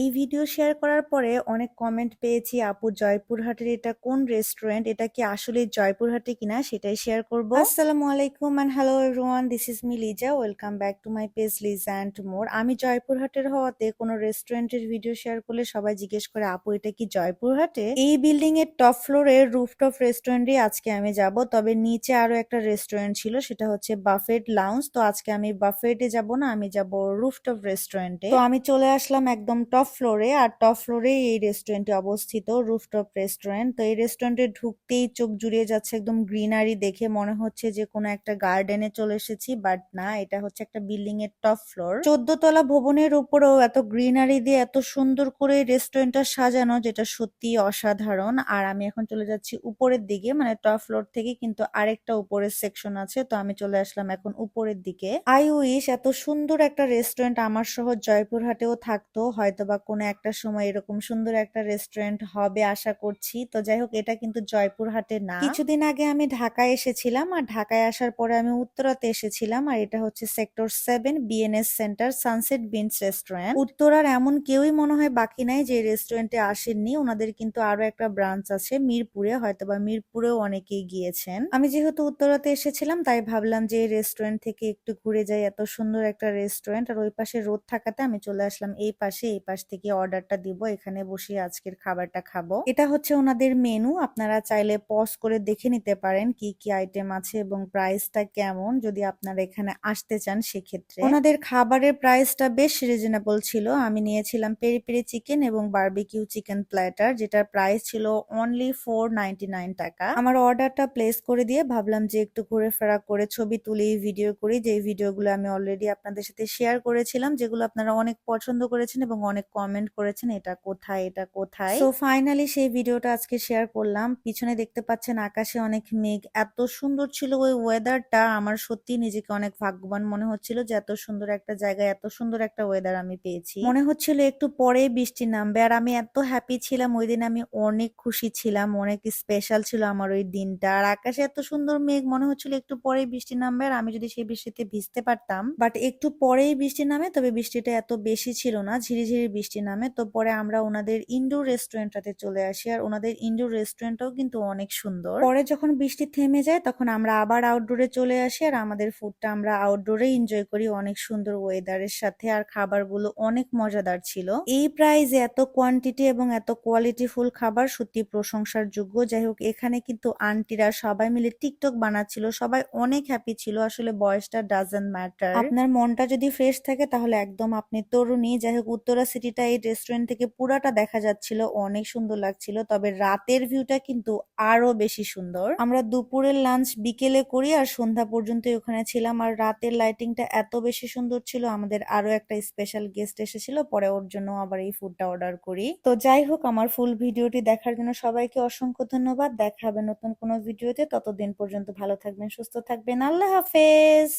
এই video share করার পরে অনেক কমেন্ট পেয়েছি, আপু, জয়পুরহাটের এটা কোন রেস্টুরেন্ট এটা কি আসলে জয়পুরহাটে কিনা? সেটাই শেয়ার করব। আসসালামু আলাইকুম and hello everyone this is me Liza welcome back to my page Liza and more আমি জয়পুরহাটের হওয়াতে কোনো রেস্টুরেন্টের ভিডিও শেয়ার করলে সবাই জিজ্ঞেস করে, আপু, এটা কি জয়পুরহাটে? এই বিল্ডিং এর টপ ফ্লোরে রুফটপ রেস্টুরেন্টে আজকে আমি যাব, তবে নিচে আরও একটা রেস্টুরেন্ট ছিল, সেটা হচ্ছে বাফেট লাউন্স তো আজকে আমি বাফেটে যাব না, আমি যাব রুফটপ রেস্টুরেন্টে তো আমি চলে আসলাম একদম টপ ফ্লোরে আর টপ ফ্লোরে এই রেস্টুরেন্টটি অবস্থিত রুফটপ রেস্টুরেন্ট তো এই রেস্টুরেন্টে ঢুকতেই চোখ জুড়িয়ে যাচ্ছে একদম গ্রিনারি দেখে মনে হচ্ছে যে কোনো একটা গার্ডেনে চলে এসেছি বাট না, এটা হচ্ছে একটা বিল্ডিং এর টপ ফ্লোর চোদ্দ তলা ভবনের উপরেও এত গ্রিনারি দিয়ে এত সুন্দর করে রেস্টুরেন্টটা সাজানো, যেটা সত্যি অসাধারণ। আর আমি এখন চলে যাচ্ছি উপরের দিকে মানে টপ ফ্লোর থেকে কিন্তু আরেকটা উপরের সেকশন আছে, তো আমি চলে আসলাম এখন উপরের দিকে। আই উইশ এত সুন্দর একটা রেস্টুরেন্ট আমার সহ জয়পুরহাটেও থাকতো হয়তো বা কোনো একটা সময় এরকম সুন্দর একটা রেস্টুরেন্ট হবে আশা করছি। তো যাই হোক, এটা কিন্তু জয়পুরহাটে না। কিছুদিন আগে আমি ঢাকায় এসেছিলাম আর ঢাকায় আসার পরে আমি উত্তরাতে এসেছিলাম আর এটা হচ্ছে sector seven BNS center sunset beans restaurant উত্তরার এমন কেউই মনে হয় বাকি নাই যে রেস্টুরেন্টে আসেননি। ওনাদের কিন্তু আরও একটা ব্রাঞ্চ আছে মিরপুরে হয়তো বা মিরপুরেও অনেকেই গিয়েছেন। আমি যেহেতু উত্তরাতে এসেছিলাম, তাই ভাবলাম যে এই রেস্টুরেন্ট থেকে একটু ঘুরে যাই। এত সুন্দর একটা রেস্টুরেন্ট আর ওই পাশে রোদ থাকাতে আমি চলে আসলাম। এই পাশে, এই পাশ। থেকে অর্ডারটা দিব, এখানে বসে আজকের খাবারটা খাব। এটা হচ্ছে ওনাদের মেনু আপনারা চাইলে পজ করে দেখে নিতে পারেন কি কি আইটেম আছে এবং প্রাইসটা কেমন যদি আপনারা এখানে আসতে চান সেক্ষেত্রে। ওনাদের খাবারের প্রাইসটা বেশ রিজনেবল ছিল। আমি নিয়েছিলাম পেরি পেরি চিকেন এবং বার্বিকিউ চিকেন প্ল্যাটার যেটার প্রাইস ছিল অনলি ফোর টাকা। আমার অর্ডারটা প্লেস করে দিয়ে ভাবলাম যে একটু ঘুরে ফেরা করে ছবি তুলি ভিডিও করি। যে ভিডিওগুলো আমি অলরেডি আপনাদের সাথে শেয়ার করেছিলাম, যেগুলো আপনারা অনেক পছন্দ করেছেন এবং অনেক কমেন্ট করেছেন, এটা কোথায় এটা কোথায়? তো ফাইনালি সেই ভিডিওটা আজকে শেয়ার করলাম। পিছনে দেখতে পাচ্ছেন আকাশে অনেক মেঘ। এত সুন্দর ছিল ওই ওয়েদারটা আমার সত্যি নিজেকে অনেক ভাগ্যবান মনে হচ্ছিল যে এত সুন্দর একটা জায়গায়, এত সুন্দর একটা ওয়েদার আমি পেয়েছি। মনে হচ্ছিল একটু পরেই বৃষ্টি নামবে। আর আমি এত হ্যাপি ছিলাম, ওই দিন আমি অনেক খুশি ছিলাম, অনেক স্পেশাল ছিল আমার ওই দিনটা। আর আকাশে এত সুন্দর মেঘ, মনে হচ্ছিল একটু পরেই বৃষ্টি নামবে। আর আমি যদি সেই বৃষ্টিতে ভিজতে পারতাম বাট একটু পরেই বৃষ্টি নামে, তবে বৃষ্টিটা এত বেশি ছিল না। ঝিরিঝিরি বৃষ্টি নামে, তো পরে আমরা ওনাদের ইনডোর রেস্টুরেন্টটাতে চলে আসি। আর ওনাদের ইনডোর রেস্টুরেন্টটাও কিন্তু অনেক সুন্দর। পরে যখন বৃষ্টি থেমে যায়, তখন আমরা আবার আউটডোরে চলে আসি। আর আমাদের ফুডটা আমরা আউটডোরে এনজয় করি অনেক সুন্দর ওয়েদারের সাথে। আর খাবারগুলো অনেক মজাদার ছিল। এই প্রাইজে এত কোয়ান্টিটি এবং এত কোয়ালিটি ফুল খাবার সত্যি প্রশংসার যোগ্য। যাই হোক, এখানে কিন্তু আন্টিরা সবাই মিলে টিকটক বানাচ্ছিল। সবাই অনেক হ্যাপি ছিল। আসলে বয়সটা ডাজেন্ট ম্যাটার আপনার মনটা যদি ফ্রেশ থাকে, তাহলে একদম আপনি তরুণী। যাই হোক, উত্তরা সিটিটা এই রেস্টুরেন্ট থেকে পুরাটা দেখা যাচ্ছিল, অনেক সুন্দর লাগছিল। তবে রাতের ভিউটা কিন্তু আরও বেশি সুন্দর। আমরা দুপুরের লাঞ্চ বিকেলে করি আর সন্ধ্যা পর্যন্ত ওখানে ছিলাম। আর রাতের লাইটিংটা এত বেশি সুন্দর ছিল, আমাদের আরও একটা স্পেশাল গেস্ট এসেছিল, পরে ওর জন্য আবার এই ফুডটা অর্ডার করি। তো যাই হোক, আমার ফুল ভিডিওটি দেখার জন্য সবাইকে অসংখ্য ধন্যবাদ। দেখা হবে নতুন কোনো ভিডিওতে। ততদিন পর্যন্ত ভালো থাকবেন, সুস্থ থাকবেন। আল্লাহ হাফেজ!